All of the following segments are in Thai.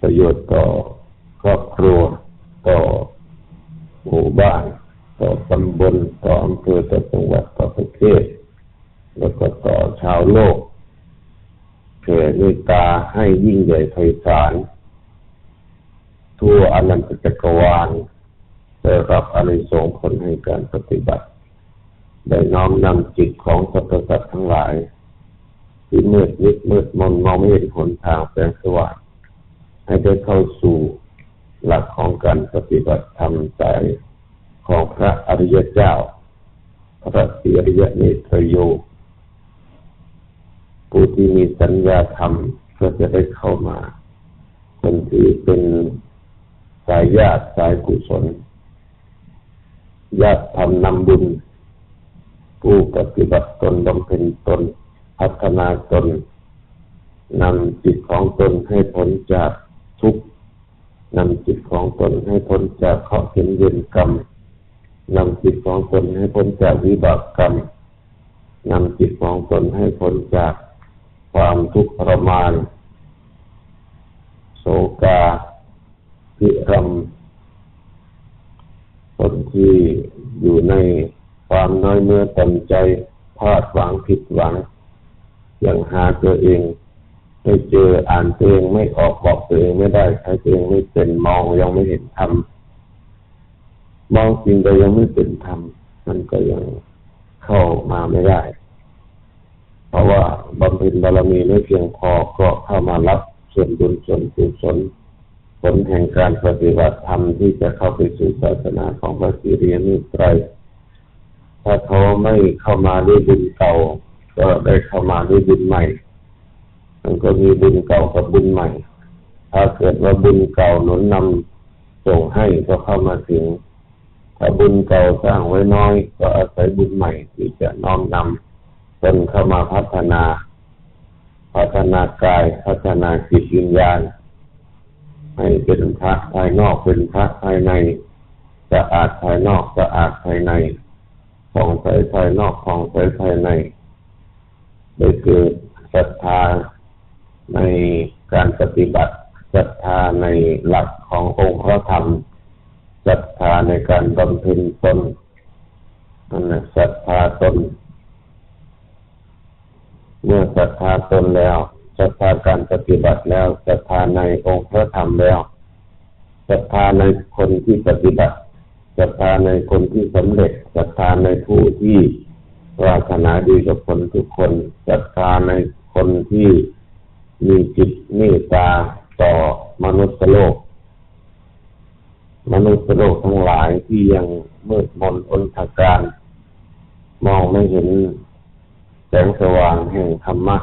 ประโยชน์ต่อครอบครัว ต่อหมู่บ้าน ต่อตำบลต่ออำเภอต่อจังหวัดต่อประเทศ แล้วก็ต่อชาวโลกเผ่เมตตาให้ยิ่งใหญ่ไพศาลทั่วอนันตจักรวาลได้รับอริสงผลให้การปฏิบัติ ได้น้อมนำจิตของสัตว์สัตว์ทั้งหลายที่มืดมิดมืดมนมองไม่เห็นหนทางแสงสว่าง ให้ได้เข้าสู่หลักของการปฏิบัติธรรมใจของพระอริยเจ้า พระสิริยเนตรโยผู้ที่มีสัญญาธรรมก็จะได้เข้ามาคนที่เป็นสายญาติสายกุศลญาติทำนำบุญ ผู้ปฏิบัติตนบำเพ็ญตน พัฒนาตนนำจิตของตนให้พ้นจาก ทุกข์นำจิตของตนให้พ้นจากข้อเห็นเย็นกรรมนำจิตของตนให้พ้นจากวิบากกรรมนำจิตของตนให้พ้นจากความทุกข์ทรมาน โศกาพิรมคนที่อยู่ในความน้อยเมื่อตนใจพลาดหวังผิดหวัง อยังหาตัวเอง ไม่เจออ่านตัวเองไม่ออกบอกตัวเองไม่ได้ใช้ตัวเองไม่เป็นมองยังไม่เห็นธรรมมองสิ่งใดยังไม่เป็นธรรมมันก็ยังเข้ามาไม่ได้ เพราะว่าบำเพ็ญบารมีไม่เพียงพอก็เข้ามารับส่วนบุญส่วนกุศลผลแห่งการปฏิบัติธรรมที่จะเข้าไปสู่ศาสนาของพระสิริยมิตรถ้าเขาไม่เข้ามาด้วยบุญเก่า ก็ได้เข้ามาด้วยบุญใหม่ มันก็มีบุญเก่ากับบุญใหม่ ถ้าเกิดว่าบุญเก่าหนุนนำส่งให้ก็เข้ามาถึง ถ้าบุญเก่าสร้างไว้น้อย ก็อาศัยบุญใหม่ที่จะน้อมนำตนเข้ามาพัฒนา พัฒนากายพัฒนาจิตวิญญาณให้เป็นพระภายนอกเป็นพระภายในจะอาจภายนอกจะอาจภายในผ่องใสภายนอกผ่องใสภายในได้เกิดศรัทธา ในการปฏิบัติศรัทธาในหลักขององค์พระธรรมศรัทธาในการบำเพ็ญตนนั่นแหละศรัทธาตน เมื่อศรัทธาตนแล้วศรัทธาการปฏิบัติแล้วศรัทธาในองค์พระธรรมแล้วศรัทธาในคนที่ปฏิบัติศรัทธาในคนที่สำเร็จศรัทธาในผู้ที่ปรารถนาดีกับคนทุกคนศรัทธาในคนที่ มีจิตเมตตาต่อมนุษย์โลก มนุษย์โลกทั้งหลายที่ยังมืดมนอนทการ มองไม่เห็นแสงสว่างแห่งธรรมะ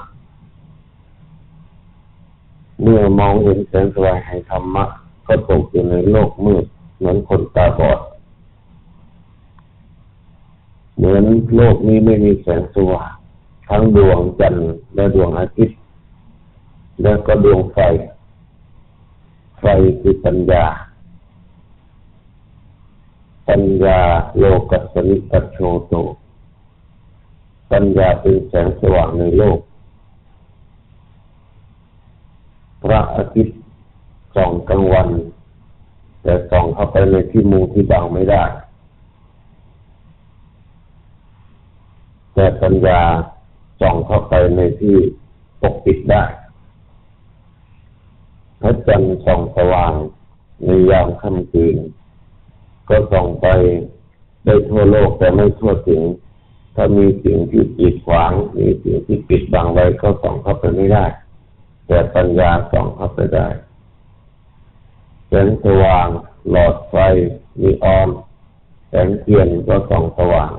เมื่อมองเห็นแสงสว่างแห่งธรรมะ ก็ตกอยู่ในโลกมืดเหมือนคนตาบอด เหมือนโลกนี้ไม่มีแสงสว่างทั้งดวงจันทร์และดวงอาทิตย์ และก็ดวงไฟ ไฟคือปัญญา ปัญญาโลกัสนิปัโชโต ปัญญาเป็นแสงสว่างในโลก พระอาทิตย์ส่องกลางวัน แต่ส่องเข้าไปในที่มุงที่บังไม่ได้ แต่ปัญญาส่องเข้าไปในที่ปกปิดได้ ระจันทร์ส่องสว่างในยามค่ำคืน ก็ส่องไปได้ทั่วโลกแต่ไม่ทั่วถึง ถ้ามีสิ่งที่ปิดขวาง มีสิ่งที่ปิดบังไว้ก็ส่องเข้าไปไม่ได้ แต่ปัญญาส่องเข้าไปได้แสงสว่าง หลอดไฟมีออมแสงเทียนก็ส่องสว่าง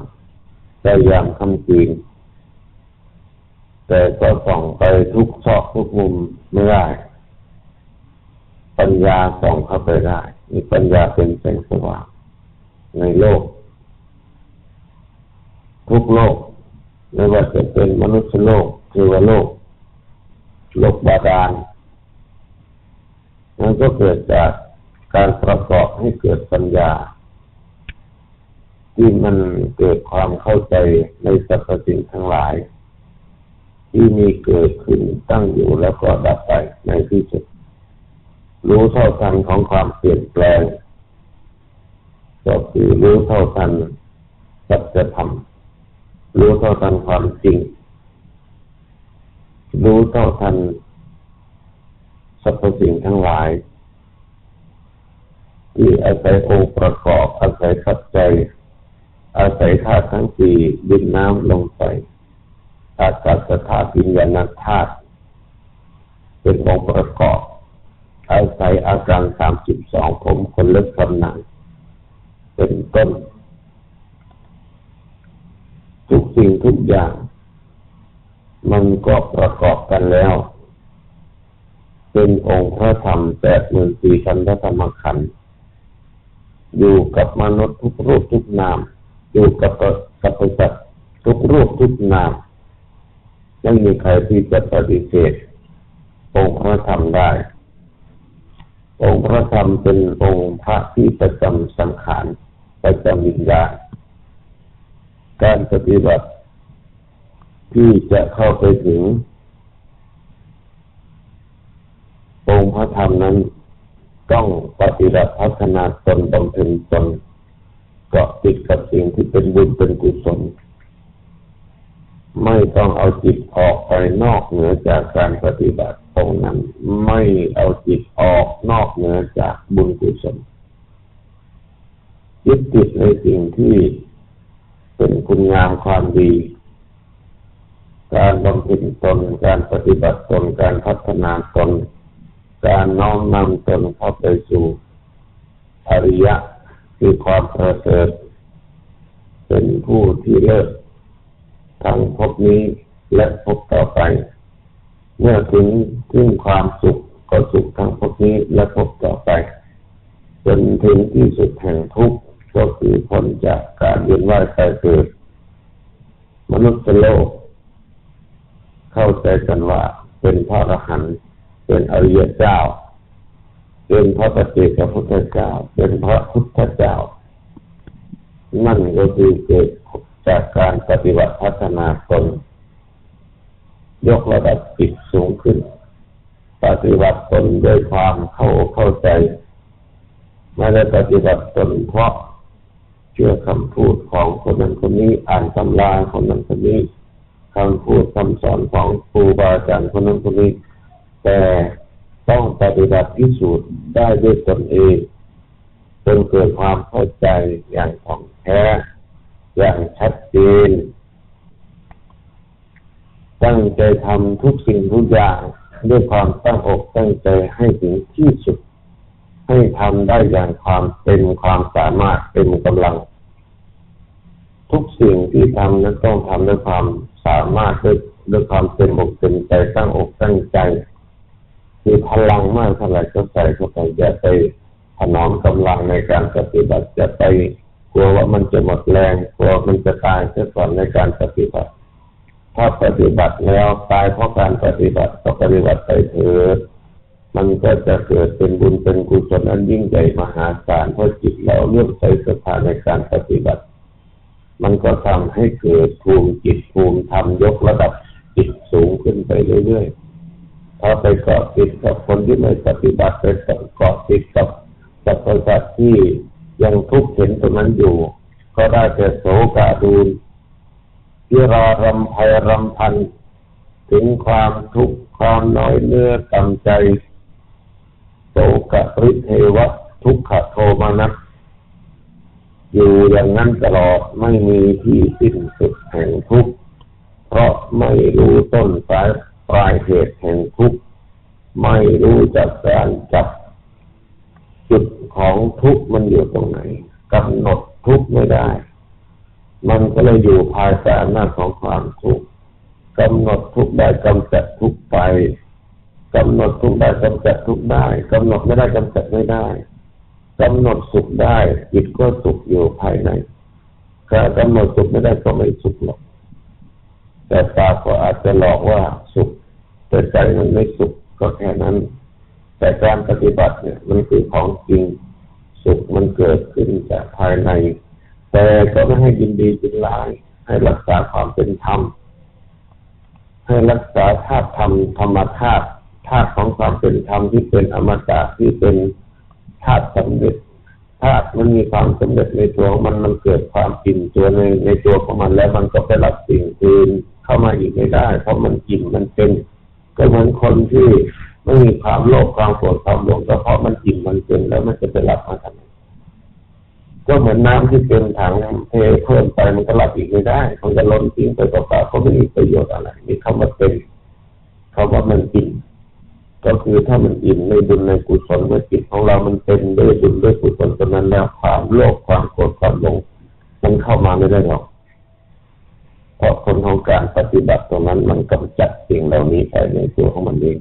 ได้ยามค่ำคืน แต่ก็ส่องไปทุกซอกทุกมุมไม่ได้ ปัญญาส่องเข้าไปได้ มีปัญญาเป็นแสงสว่างในโลก ทุกโลกไม่ว่าจะเป็นมนุษย์โลกเทวโลก โลกบาดาลมันก็เกิดจากการประกอบให้เกิดปัญญา ที่มันเกิดความเข้าใจในสรรพสิ่งทั้งหลาย ที่มีเกิดขึ้นตั้งอยู่แล้วก็ดับไปในที่สุด รู้เท่าทันของความเปลี่ยนแปลง ก็คือรู้เท่าทันสัจธรรมรู้เท่าทันความจริง รู้เท่าทันสรรพสิ่งทั้งหลาย ที่อาศัยองค์ประกอบ อาศัยขับใจ อาศัยธาตุทั้งสี่ดินน้ำลงไปอากาศธาตุวิญญาณธาตุเป็นองค์ประกอบ อาศัยอาการสามสิบสองผมคนเล็กคนหนังเป็นต้น ทุกสิ่งทุกอย่าง มันก็ประกอบกันแล้ว เป็นองค์พระธรรมแปดหมื่นสี่พันธรรมขันธ์อยู่กับมนุษย์ทุกรูปทุกนาม อยู่กับสัตว์สัตว์ทุกรูปทุกนามไม่มีใครที่จะปฏิเสธองค์พระธรรมได้ องค์พระธรรมเป็นองค์พระที่ประจำสังขารประจำวิญญาณการปฏิบัติที่จะเข้าไปถึง องค์พระธรรมนั้น ต้องปฏิบัติพัฒนาตนบำเพ็ญตนเกาะติดกับสิ่งที่เป็นบุญเป็นกุศล ไม่ต้องเอาจิตออกไปนอกเหนือจากการปฏิบัติ ตรงนั้น ไม่เอาจิตออกนอกเหนือจากบุญกุศลยึดติดในสิ่งที่เป็นคุณงามความดี การบำเพ็ญตน การปฏิบัติตน การพัฒนาตน การน้อมนำตนเข้าไปสู่อริยะคือความประเสริฐเป็นผู้ที่เลิศทั้งพบนี้และพบต่อไป เมื่อถึงถึงความสุขก็สุขทั้งพบนี้และพบต่อไป จนถึงที่สุดแห่งทุกข์ก็คือพ้นจากการเวียนว่ายตายเกิด มนุษย์โลก เข้าใจกันว่าเป็นพระอรหันต์เป็นอริยเจ้า เป็นพระปฏิเจกพุทธเจ้า เป็นพระพุทธเจ้า นั่นก็คือเกิดจากการปฏิบัติพัฒนาตน ยกระดับจิตสูงขึ้น ปฏิบัติตนด้วยความเข้าเข้าใจไม่ได้ปฏิบัติตนเพราะเชื่อคำพูดของคนนั้นคนนี้อ่านตำราคนนั้นคนนี้คำพูดคำสอนของครูบาอาจารย์คนนั้นคนนี้ แต่ต้องปฏิบัติพิสูจน์ได้ด้วยตนเองจนเกิดความเข้าใจอย่างของแท้ อย่างชัดเจน ตั้งใจทำทุกสิ่งทุกอย่างด้วยความตั้งอกตั้งใจให้ถึงที่สุด ให้ทำได้อย่างความเป็นความสามารถเป็นกำลัง ทุกสิ่งที่ทำนั้นต้องทำด้วยความสามารถด้วยด้วยความเต็มอกเต็มใจตั้งอกตั้งใจมีพลังมากเท่าไหร่ก็ใส่เข้าไปอย่าไปถนอมกำลังในการปฏิบัติจะไปกลัวว่ามันจะหมดแรงกลัวมันจะตายเสียก่อนในการปฏิบัติ ถ้าปฏิบัติแล้วตายเพราะการปฏิบัติก็ปฏิบัติไปเถิดมันก็จะเกิดเป็นบุญเป็นกุศลอันยิ่งใหญ่มหาศาลเพราะจิตเราเลื่อมใสศรัทธาในการปฏิบัติ มันก็ทำให้เกิดภูมิจิตภูมิธรรมยกระดับจิตสูงขึ้นไปเรื่อยๆถ้าไปเกาะติดกับคนที่ไม่ปฏิบัติไปเกาะติดกับสัตว์สัตว์ที่ยังทุกข์เห็นตรงนั้นอยู่ ก็ได้แต่โศกาดูน ที่รอรำภัยรำพัน ถึงความทุกข์ความน้อยเนื้อต่ำใจโศกะริเทวะ ทุกขโทมานะอยู่อย่างนั้นตลอดไม่มีที่สิ้นสุดแห่งทุกข์เพราะไม่รู้ต้นสายปลายเหตุแห่งทุกข์ไม่รู้จักการจับ จุดของทุกข์มันอยู่ตรงไหนกำหนดทุกข์ไม่ได้ มันก็เลยอยู่ภายใต้อำนาจของความทุกข์กำหนดทุกข์ได้กำจัดทุกข์ไปกำหนดทุกข์ได้กำจัดทุกข์ได้กำหนดไม่ได้กำจัดไม่ได้กำหนดสุขได้จิตก็สุขอยู่ภายในถ้ากำหนดสุขไม่ได้ก็ไม่สุขหรอกแต่ตาก็อาจจะหลอกว่าสุข แต่ใจมันไม่สุขก็แค่นั้น แต่การปฏิบัติเนี่ย มันคือของจริง สุขมันเกิดขึ้นจากภายใน แต่ก็ไม่ให้ยินดีจินร้ายให้รักษาความเป็นธรรมให้รักษาธาตุธรรมธรรมธาตุธาตุของความเป็นธรรมที่เป็นอมตะที่เป็นธาตุสำเร็จธาตุมันมีความสำเร็จในตัวมันมันเกิดความอิ่มตัวในในตัวของมันแล้วมันก็ไปรับสิ่งอื่นเข้ามาอีกไม่ได้ เพราะมันอิ่มมันเป็นก็เหมือนคนที่ไม่มีความโลภความโกรธความหลงก็เพราะมันอิ่มมันเป็นแล้วมันจะไปรับมาทำไม ก็เหมือนน้ำที่เต็มถังเทเพิ่มไปมันก็รับอีกไม่ได้มันจะล้นทิ้งไปเปล่าๆก็ไม่มีประโยชน์อะไรมีคำว่าเป็นคำว่ามันอิ่มก็คือถ้ามันอิ่มในบุญในกุศลในจิตของเรามันเป็นด้วยบุญด้วยกุศลตรงนั้นแล้วความโลภความโกรธความหลงมันเข้ามาไม่ได้หรอกเพราะคนของการปฏิบัติตรงนั้นมันกำจัดสิ่งเหล่านี้ไปในตัวของมันเอง